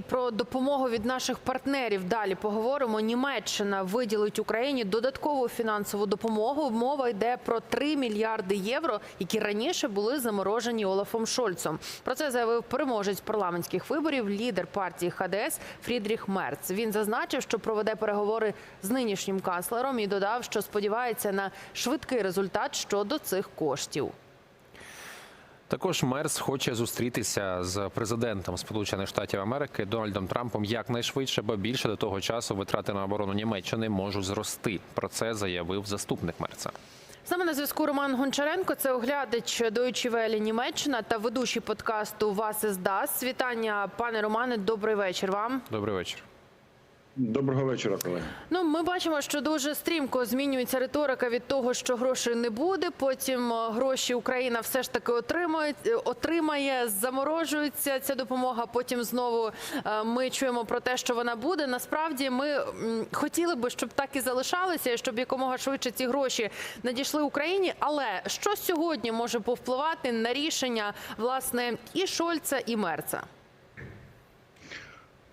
про допомогу від наших партнерів далі поговоримо. Німеччина виділить Україні додаткову фінансову допомогу. Мова йде про 3 мільярди євро, які раніше були заморожені Олафом Шольцом. Про це заявив переможець парламентських виборів, лідер партії ХДС Фрідріх Мерц. Він зазначив, що проведе переговори з нинішнім канцлером і додав, що сподівається на швидкий результат щодо цих коштів. Також Мерс хоче зустрітися з президентом Сполучених Штатів Америки Дональдом Трампом якнайшвидше, бо більше до того часу витрати на оборону Німеччини можуть зрости. Про це заявив заступник Мерца. З нами на зв'язку Роман Гончаренко, це оглядач Deutsche Welle Німеччина та ведучий подкасту Вас із Дас. Вітання, пане Романе. Добрий вечір вам. Добрий вечір. Доброго вечора, колеги. Ну, ми бачимо, що дуже стрімко змінюється риторика від того, що грошей не буде. Потім е, гроші Україна все ж таки отримує, е, отримає, заморожується ця допомога. Потім знову е, ми чуємо про те, що вона буде. Насправді, ми хотіли би, щоб так і залишалося, щоб якомога швидше ці гроші надійшли Україні. Але що сьогодні може повпливати на рішення власне і Шольца, і Мерца?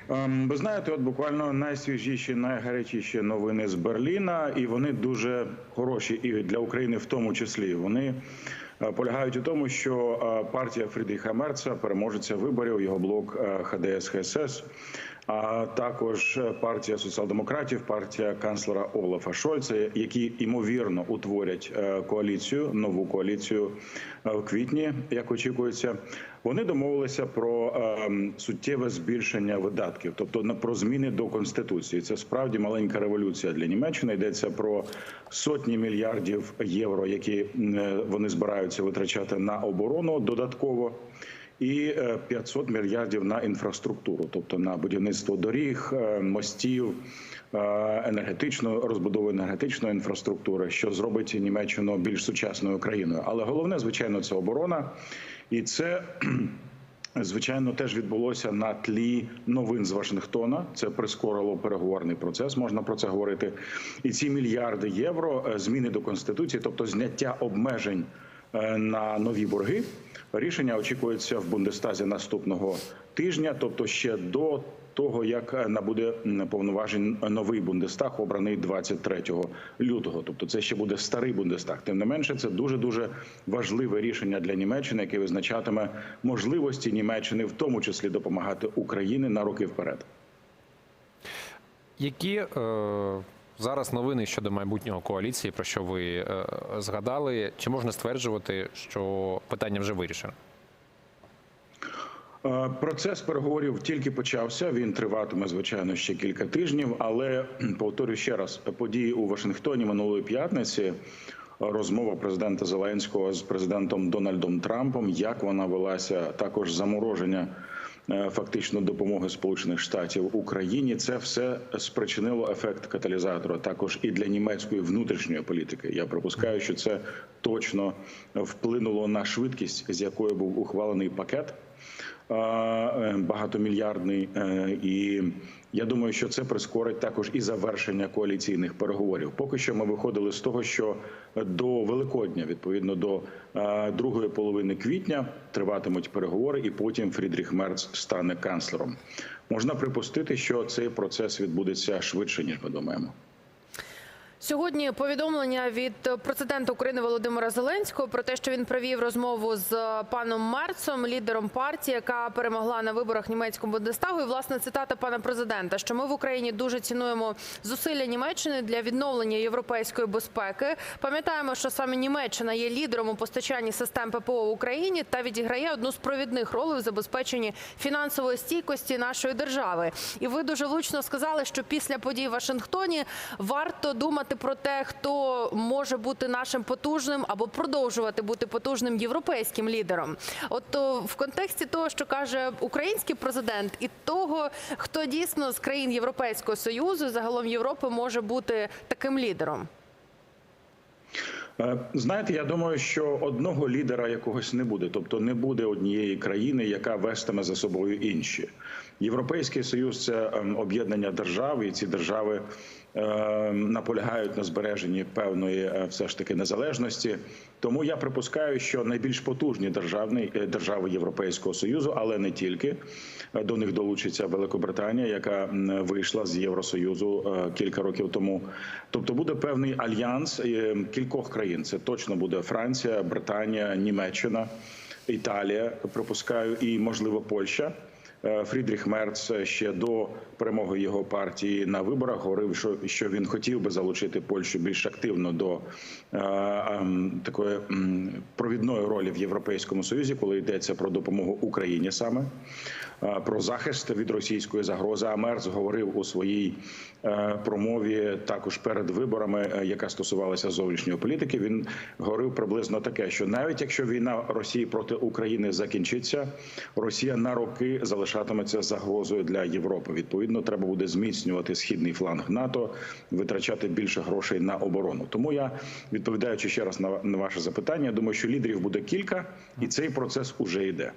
Ем, Ви знаєте, от буквально найсвіжіші, найгарячіші новини з Берліна, і вони дуже хороші і для України в тому числі. Вони е, полягають у тому, що е, партія Фрідріха Мерца переможеться виборів, його блок е, ХДС ХСС, а також партія соціал-демократів, партія канцлера Олафа Шольца, які ймовірно утворять е, коаліцію, нову коаліцію е, в квітні, як очікується. Вони домовилися про е, суттєве збільшення видатків, тобто на про зміни до конституції. Це справді маленька революція для Німеччини. Йдеться про сотні мільярдів євро, які е, вони збираються витрачати на оборону додатково. І е, 500 мільярдів на інфраструктуру, тобто на будівництво доріг, е, мостів, е, енергетичну розбудову енергетичної інфраструктури, що зробить Німеччину більш сучасною країною. Але головне, звичайно, це оборона, і це Звичайно, теж відбулося на тлі новин з Вашингтона. Це прискорило переговорний процес. Можна про це говорити. І ці мільярди євро е, зміни до конституції, тобто зняття обмежень е, на нові борги. Рішення очікується в Бундестазі наступного тижня, тобто ще до того, як е, набуде повноважень новий Бундестаг, обраний 23 лютого. Тобто, це ще буде старий Бундестаг. Тим не менше, це дуже дуже важливе рішення для Німеччини, яке визначатиме можливості Німеччини, в тому числі допомагати Україні на роки вперед. Які е, зараз новини щодо майбутнього коаліції, про що ви е, згадали? Чи можна стверджувати, що питання вже вирішено? Е, Процес переговорів тільки почався. Він триватиме звичайно ще кілька тижнів. Але повторюю ще раз: події у Вашингтоні минулої п'ятниці. е, Розмова президента Зеленського з президентом Дональдом Трампом, як вона велася, також замороження фактично допомоги Сполучених Штатів Україні. Це все спричинило ефект каталізатора, також і для німецької внутрішньої політики. Я припускаю, що це точно вплинуло на швидкість, з якою був ухвалений пакет е, багатомільярдний. е, І я думаю, що це прискорить також і завершення коаліційних переговорів. Поки що ми виходили з того, що до Великодня, відповідно до е, другої половини квітня, триватимуть переговори, і потім Фрідріх Мерц стане канцлером. Можна припустити, що цей процес відбудеться швидше ніж ми думаємо. Сьогодні повідомлення від президента України Володимира Зеленського про те, що він провів розмову з паном Мерцом, лідером партії, яка перемогла на виборах німецького Бундестагу. І власне цитата пана президента, що ми в Україні дуже цінуємо зусилля Німеччини для відновлення європейської безпеки. Пам'ятаємо, що саме Німеччина є лідером у постачанні систем ППО в Україні та відіграє одну з провідних ролей у забезпеченні фінансової стійкості нашої держави. І ви дуже влучно сказали, що після подій в Вашингтоні варто думати про те, хто може бути нашим потужним або продовжувати бути потужним європейським лідером. От то в контексті того, що каже український президент, і того, хто дійсно з країн Європейського союзу, загалом Європи, може бути таким лідером. Е, Знаєте, я думаю, що одного лідера якогось не буде, тобто не буде однієї країни, яка вестиме за собою інші. Європейський союз це ем, об'єднання держав, і ці держави е, наполягають на збереженні певної е, все ж таки незалежності. Тому я припускаю, що найбільш потужні державні е, держави Європейського союзу, але не тільки е, до них долучиться Великобританія, яка вийшла з Євросоюзу кілька років тому. Тобто буде певний альянс кількох країн. Це точно буде Франція, Британія, Німеччина, Італія. Припускаю, і можливо Польща. Е, Фрідріх Мерц ще до перемоги його партії на виборах говорив, що, що він хотів би залучити Польщу більш активно до е, ем, такої провідної ролі в Європейському Союзі, коли йдеться про допомогу Україні саме про захист від російської загрози. А Мерц говорив у своїй е, промові також перед виборами, е, яка стосувалася зовнішньої політики. Він говорив приблизно таке, що навіть якщо війна Росії проти України закінчиться, Росія на роки залишатиметься загрозою для Європи. Відповідно, треба буде зміцнювати східний фланг НАТО, витрачати більше грошей на оборону. Тому я відповідаючи ще раз на ваше запитання, думаю, що лідерів буде кілька, і цей процес уже йде.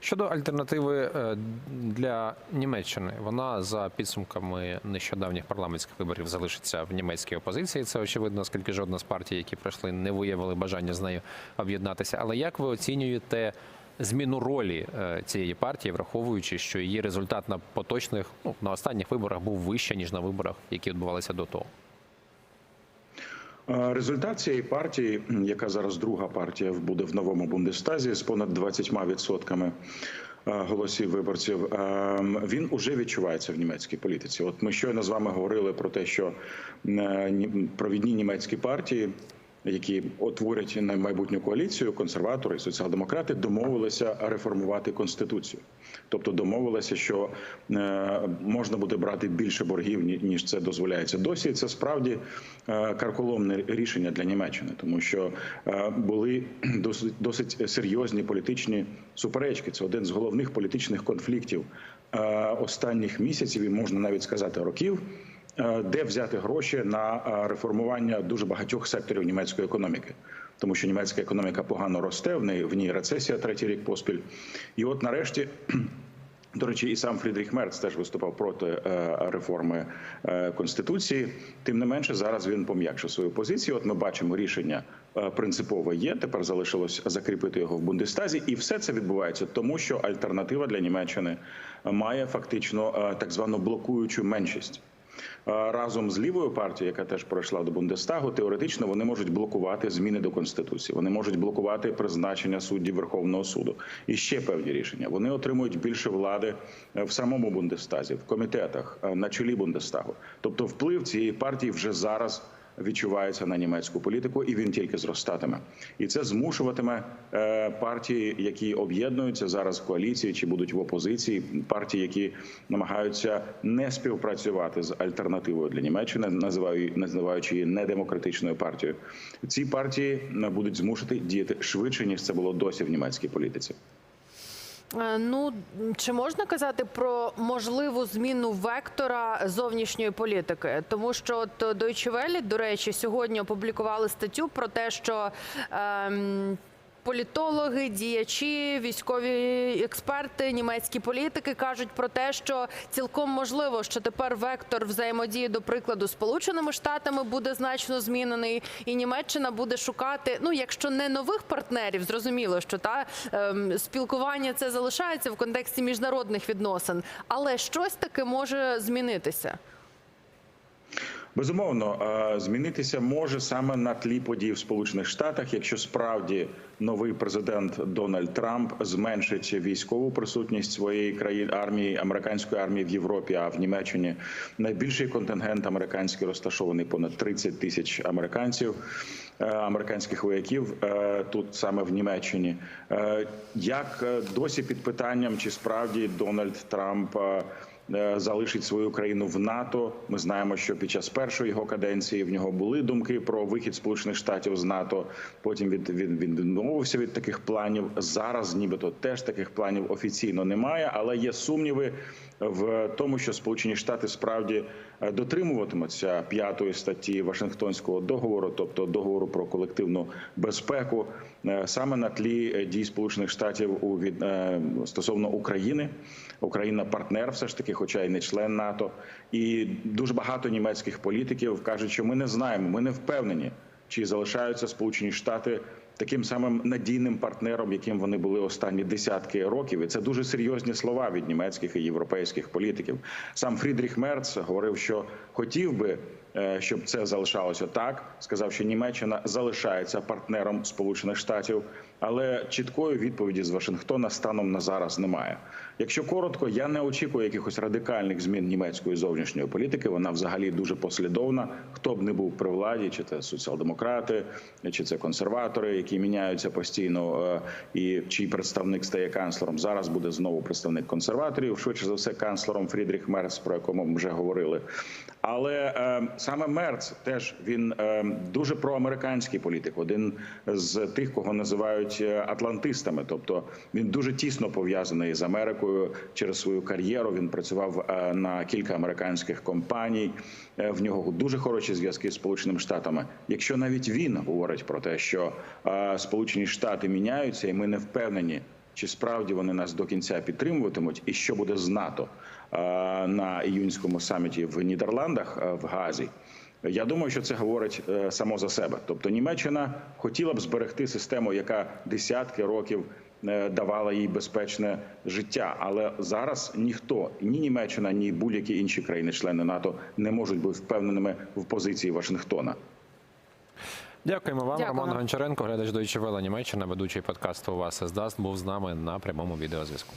Щодо альтернативи е, для Німеччини, вона за підсумками нещодавніх парламентських виборів залишиться в німецькій опозиції. Це очевидно, оскільки жодна з партій, які пройшли, не виявили бажання з нею об'єднатися. Але як ви оцінюєте зміну ролі е, цієї партії, враховуючи, що її результат на поточних ну на останніх виборах був вищий, ніж на виборах, які відбувалися до того? Е, Результат цієї партії, яка зараз друга партія буде в новому Бундестазі з понад 20% е, голосів виборців, е, він уже відчувається в німецькій політиці. От ми щойно з вами говорили про те, що е, ні- провідні німецькі партії. Які утворять на майбутню коаліцію, консерватори і соціал-демократи домовилися реформувати конституцію, тобто домовилися, що е, можна буде брати більше боргів ніж це дозволяється. Досі це справді е, карколомне рішення для Німеччини, тому що е, були досить досить серйозні політичні суперечки. Це один з головних політичних конфліктів останніх місяців, і можна навіть сказати років. Е, де взяти гроші на е, реформування дуже багатьох секторів німецької економіки, тому що німецька економіка погано росте, в неї в ній рецесія третій рік поспіль. І от нарешті. До речі, і сам Фрідріх Мерц теж виступав проти е, реформи конституції. Тим не менше, зараз він пом'якшив свою позицію. От ми бачимо рішення принципове є. Тепер залишилось закріпити його в Бундестазі, і все це відбувається тому, що альтернатива для Німеччини має фактично так звану блокуючу меншість. Разом з лівою партією, яка теж пройшла до Бундестагу, теоретично вони можуть блокувати зміни до конституції. Вони можуть блокувати призначення суддів Верховного суду і ще певні рішення. Вони отримують більше влади е, в самому Бундестазі, в комітетах е, на чолі Бундестагу. Тобто, вплив цієї партії вже зараз. Відчувається на німецьку політику, і він тільки зростатиме, і це змушуватиме е, партії, які об'єднуються зараз в коаліції чи будуть в опозиції, партії, які намагаються не співпрацювати з альтернативою для Німеччини, називаю називаючи її недемократичною партією. Ці партії е, будуть змушити діяти швидше ніж це було досі в німецькій політиці. Е, Ну чи можна казати про можливу зміну вектора зовнішньої політики? Тому що от Deutsche Welle, до речі, сьогодні опублікували статтю про те, що ем, політологи, діячі, військові експерти, німецькі політики кажуть про те, що цілком можливо, що тепер вектор взаємодії, до прикладу, Сполученими Штатами буде значно змінений, і Німеччина буде шукати, ну якщо не нових партнерів, зрозуміло, що та ем, спілкування це залишається в контексті міжнародних відносин, але щось таке може змінитися. Безумовно, е, змінитися може саме на тлі подій в Сполучених Штатах, якщо справді новий президент Дональд Трамп зменшить військову присутність своєї країни армії, американської армії в Європі, а в Німеччині найбільший контингент американський розташований понад 30 тисяч американців. е, Американських вояків е, тут саме в Німеччині, як досі під питанням, чи справді Дональд Трамп залишить свою країну в НАТО. Ми знаємо, що під час першої його каденції в нього були думки про вихід Сполучених Штатів з НАТО. Потім від, він, він відмовився від таких планів. Зараз, нібито, теж таких планів офіційно немає, але є сумніви в тому, що Сполучені Штати справді е, дотримуватимуться п'ятої статті Вашингтонського договору, тобто договору про колективну безпеку, е, саме на тлі е, дій Сполучених Штатів у від е, стосовно України. Україна партнер, все ж таки, хоча й не член НАТО, і дуже багато німецьких політиків кажуть, що ми не знаємо, ми не впевнені, чи залишаються Сполучені Штати таким самим надійним партнером, яким вони були останні десятки років. І це дуже серйозні слова від німецьких і європейських політиків. Сам Фрідріх Мерц говорив, що хотів би. е, Щоб це залишалося так, сказав, що Німеччина залишається партнером Сполучених Штатів, але чіткої відповіді з Вашингтона станом на зараз немає. Якщо коротко, я не очікую якихось радикальних змін німецької зовнішньої політики. Вона взагалі дуже послідовна. Хто б не був при владі, чи це соціал-демократи, чи це консерватори, які міняються постійно, е, і чий представник стає канцлером. Зараз буде знову представник консерваторів. Швидше за все, канцлером Фрідріх Мерц, про якому ми вже говорили. Але е, саме Мерц теж він е, дуже проамериканський політик, один з тих, кого називають атлантистами. Тобто він дуже тісно пов'язаний з Америкою через свою кар'єру. Він працював е, на кілька американських компаній. Е, В нього дуже хороші зв'язки з Сполученими Штатами. Якщо навіть він говорить про те, що е, Сполучені Штати міняються, і ми не впевнені, чи справді вони нас до кінця підтримуватимуть, і що буде з НАТО на іюнському саміті в Нідерландах в Газі. Я думаю, що це говорить само за себе. Тобто Німеччина хотіла б зберегти систему, яка десятки років давала їй безпечне життя. Але зараз ніхто, ні Німеччина, ні будь-які інші країни-члени НАТО не можуть бути впевненими в позиції Вашингтона. Дякуємо вам, Дякую. Роман Гончаренко, глядач Deutsche Welle Німеччина, ведучий подкасту «У вас даст був з нами на прямому відеозв'язку.